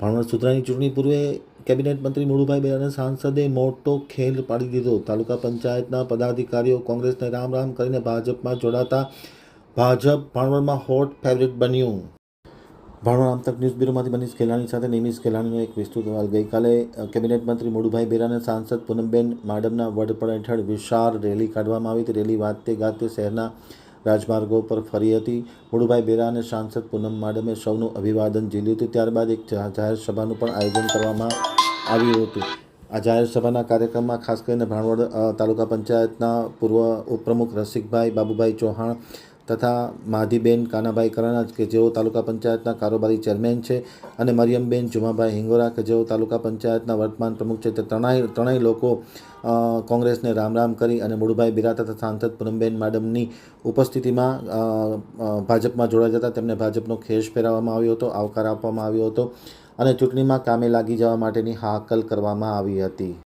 ભાવનગર સુધરાની ચૂંટણી પૂર્વે કેબિનેટ મંત્રી મુળુભાઈ બેરાના સાંસદે મોટો ખેલ પાડી દીધો. તાલુકા પંચાયતના પદાધિકારીઓ કોંગ્રેસને રામ રામ કરીને ભાજપમાં જોડાતા ભાજપ ભાણવડમાં હોટ ફેવરિટ બન્યું. ભાણવડ આમતક ન્યૂઝ બ્યુરોમાંથી મનીષ ખેલાણી સાથે નિમિષ ખેલાણીનો એક વિસ્તૃત અહેવાલ ગઈકાલે કેબિનેટ મંત્રી મુળુભાઈ બેરાના સાંસદ પૂનમબેન માડમના વડપણ હેઠળ વિશાળ રેલી કાઢવામાં આવી હતી. રેલી વાતે ગાતે શહેરના રાજમાર્ગો પર ફરી હતી. મુળુભાઈ બેરા અને સાંસદ પૂનમ માડમે સૌનું અભિવાદન ઝીલ્યું હતું. ત્યારબાદ એક જાહેર સભાનું પણ આયોજન કરવામાં આવ્યું હતું. આ જાહેર સભાના કાર્યક્રમમાં ખાસ કરીને ભાણવડ તાલુકા પંચાયતના પૂર્વ ઉપપ્રમુખ રસિકભાઈ બાબુભાઈ ચૌહાણ તથા માધીબેન કાનાભાઈ કરણાજ કે જેઓ તાલુકા પંચાયતના કારોબારી ચેરમેન છે, અને મરિયમબેન જુમાભાઈ હિંગોરા, કે જેઓ તાલુકા પંચાયતના વર્તમાન પ્રમુખ છે. તે ત્રણેય ત્રણેય લોકો કોંગ્રેસને રામ રામ કરી અને મુળુભાઈ બિરા તથા સાંસદ પૂનમબેન માડમની ઉપસ્થિતિમાં ભાજપમાં જોડાયા જતા તેમને ભાજપનો ખેસ પહેરાવવામાં આવ્યો હતો, આવકાર આપવામાં આવ્યો હતો અને ચૂંટણીમાં કામે લાગી જવા માટેની હાકલ કરવામાં આવી હતી.